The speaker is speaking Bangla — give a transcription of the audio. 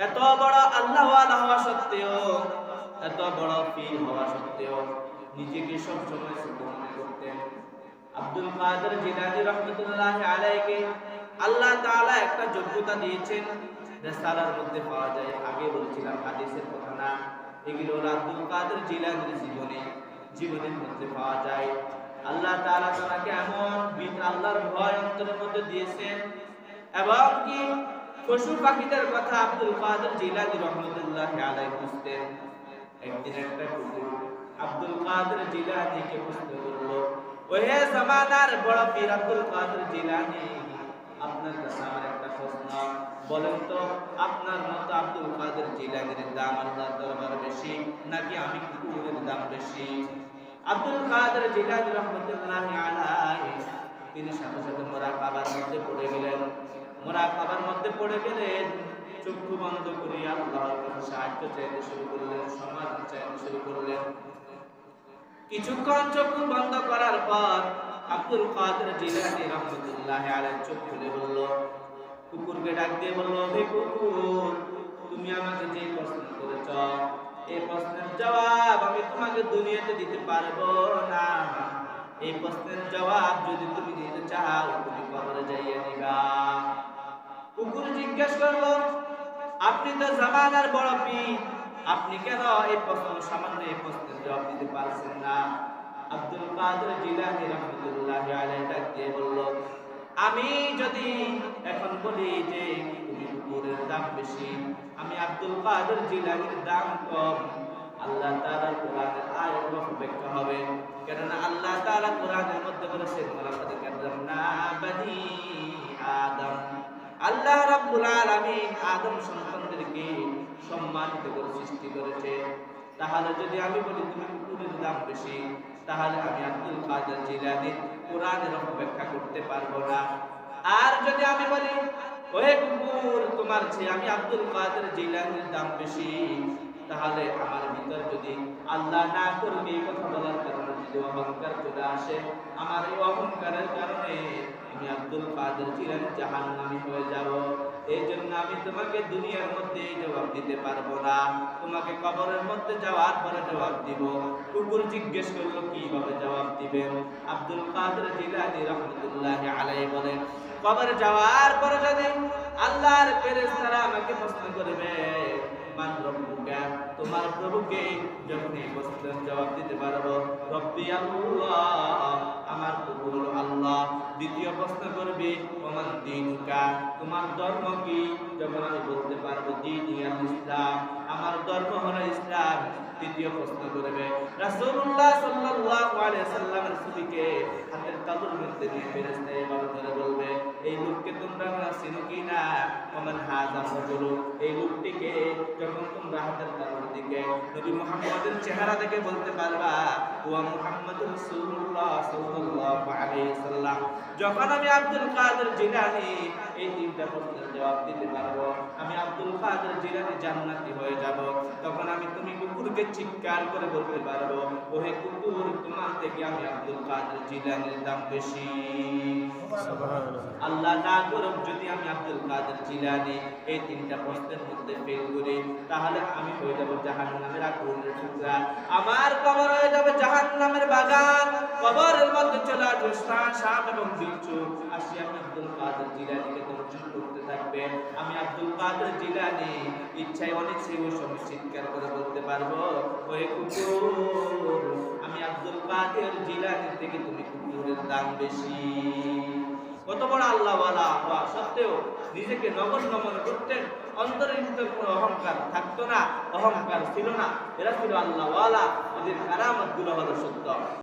এত বড় আল্লাহ ওয়ালা হওয়া এত বড় পীর হওয়া সত্ত্বেও নিজেকে সবসময় ছোট মনে করতেন। আব্দুল কাদের জিলানি রহমতুল্লাহ আলাইকে আল্লাহ তাআলা একটা যোগ্যতা দিয়েছেন, রেসালার মধ্যে পাওয়া যায়। আগে বলছিলাম হাদিসের কথা না। এগুলো আব্দুল কাদের জিলানির জীবনে। জীবনের মধ্যে পাওয়া যায়। আল্লাহ তাআলা তাকে এমন আল্লাহর ভয় অন্তরের মধ্যে দিয়েছেন। এবং কি পশু পাখিদের কথা আব্দুল কাদের জিলানি রহমতুল্লাহ আলাই বুঝতেন। একদিন একটা কুকুর আব্দুল কাদের জিলানিকে প্রশ্ন করল, ওহে জামানার বড় পীর আব্দুল কাদের জিলানি আপনার কাছে আমার একটা প্রশ্ন। বলেন তো, আপনার মতো আব্দুল কাদের জিলানির দাম আল্লাহর দরবারে বেশি, নাকি আমি কুকুরের দাম বেশি? আব্দুল কাদের জিলানি রহমতুল্লাহ আলাইহি, তিনি সাথে সাথে মোরাকাবার মধ্যে পড়ে গেলেন। মোরাকাবার মধ্যে পড়ে গেলেন, চক্ষু বন্ধ করিয়া আল্লাহর কাছে সাহায্য চাইতে শুরু করলেন, সমাধান চাইতে শুরু করলেন। কিছুক্ষণ চক্ষু বন্ধ করার পর আব্দুল কাদের জিলানি রহমতুল্লাহ আলাইহি চোখ খুলে বলল, কুকুরকে ডাক দিয়ে বলল, হে কুকুর, তুমি আমাকে যে প্রশ্ন করেছ এই প্রশ্নের জবাব আমি তোমাকে দুনিয়াতে দিতে পারব না। এই প্রশ্নের জবাব যদি তুমি দিতে চাও, তুমি কবরে যাইয়া নিবা। কুকুর জিজ্ঞেস করল, আপনি তো জামানার বড় পীর, আপনি কেন এই প্রশ্ন, সামান্য এই প্রশ্নের জবাব দিতে পারছেন না? আব্দুল কাদের রহমতুল্লাহ আলাইহি বলল, আমি যদি এখন বলি যে তুমি কুকুরের দাম বেশি, আমি আব্দুল কাদের জিলানীর দাম কম, আল্লাহ তাআলা কোরআনের আয়াত হবে। কেননা আল্লাহ তাআলা কোরআনের মধ্যে বলেছেন, ওয়ালাকাদ কাররামনা বানি আদম। আল্লাহ রাব্বুল আলামিন আদম সন্তানদেরকে সম্মানিত করে সৃষ্টি করেছে। তাহলে যদি আমি বলি তুমি কুকুরের দাম বেশি, তাহলে আমি আব্দুল কাদের জিলানীর কোরআনের অপেক্ষা করতে পারব না। আর যদি আমি বলি, ওহে কুকুর, তোমার চেয়ে আমি আব্দুল কাদের জিলানীর দাম বেশি, তাহলে আমার ভিতর যদি আল্লাহ না করবে এই কথা বলার কারণে যদি অহংকার চলে আসে, আমার এই অহংকারের কারণে আমি আব্দুল কাদের জিলানি জাহান্নামী হয়ে যাব। এই জন্য আমি তোমাকে দুনিয়ার মধ্যে এই জবাব দিতে পারব না। তোমাকে কবরের মধ্যে যাওয়ার পরে জবাব দিব। কুকুর জিজ্ঞেস করল, কীভাবে জবাব দিবেন? আব্দুল কাদের জিলানি রহমতুল্লাহ আলাই বলেন, কবরে যাওয়ার পরে যদি আল্লাহর ফেরেশতারা আমাকে প্রশ্ন করবে, মান তোমার প্রভুকে যখন এই প্রশ্নের জবাব দিতে পারব, রব্বি আল্লাহ, আমার প্রভু আল্লাহ। দ্বিতীয় প্রশ্ন করবে ওমান দিনুকা তোমার ধর্ম কি? যখন আমি বলতে পারব, দিন ইসলাম। আমার ধর্ম হলো ইসলাম। তৃতীয় প্রশ্ন করবে, রাসূলুল্লাহ সাল্লাল্লাহু আলাইহি সাল্লামের ছবিকে হাতের তালুর মধ্যে নিয়ে ফেরেশতা এই লোককে তোমরা চিনো কি না? ওমান হাযা রাজুলু এই লোকটিকে যখন তোমরা হাতের তালুর দিকে, নবী মুহাম্মদের চেহারা দেখে বলতে পারবা ওয়া মুহাম্মদ রাসূলুল্লাহ সাল্লাল্লাহু আলাইহি সাল্লাম। যখন আমি আব্দুল কাদের জিলানী এই তিনটা প্রশ্নের জবাব দিতে পারব, আমি আব্দুল কাদের জিলানী জান্নাতি হয়ে যাব। তখন আমি তুমি কুকুরকে চিৎকার করে বলতে পারব, ওহে কুকুর, তোমার থেকে আমি আব্দুল কাদের জিলানীর দাম বেশি। আল্লাহ না করুক যদি আমি আব্দুল কাদের জিলানী এই তিনটা প্রশ্নের মধ্যে ফেল করি তাহলে আমি হয়ে যাব জাহান্নামের আগুনের টুকরা। আমার কবর হয়ে যাবে জাহান্নামের বাগান। কবরের মধ্যে চলে আসবে সাপ এবং বিচ্ছু আসি আমি আব্দুল কাদের জিলানীকে দর্শন করতে থাকবে। আমি আব্দুল কাদের জিলানী ইচ্ছায় অনেক সেও সময় চিৎকার করে বলতে পারব ওই কুকুর আমি আব্দুল কাদের জিলানি থেকে তুমি কুকুরের দাম বেশি। কত বড় আল্লাহ হওয়া সত্ত্বেও নিজেকে নগণ্য মনে করতেন অন্তরের ভিতরে কোনো অহংকার থাকতো না, অহংকার ছিল না। এরা ছিল আল্লাহ এদের কারামতগুলো হলো সত্য।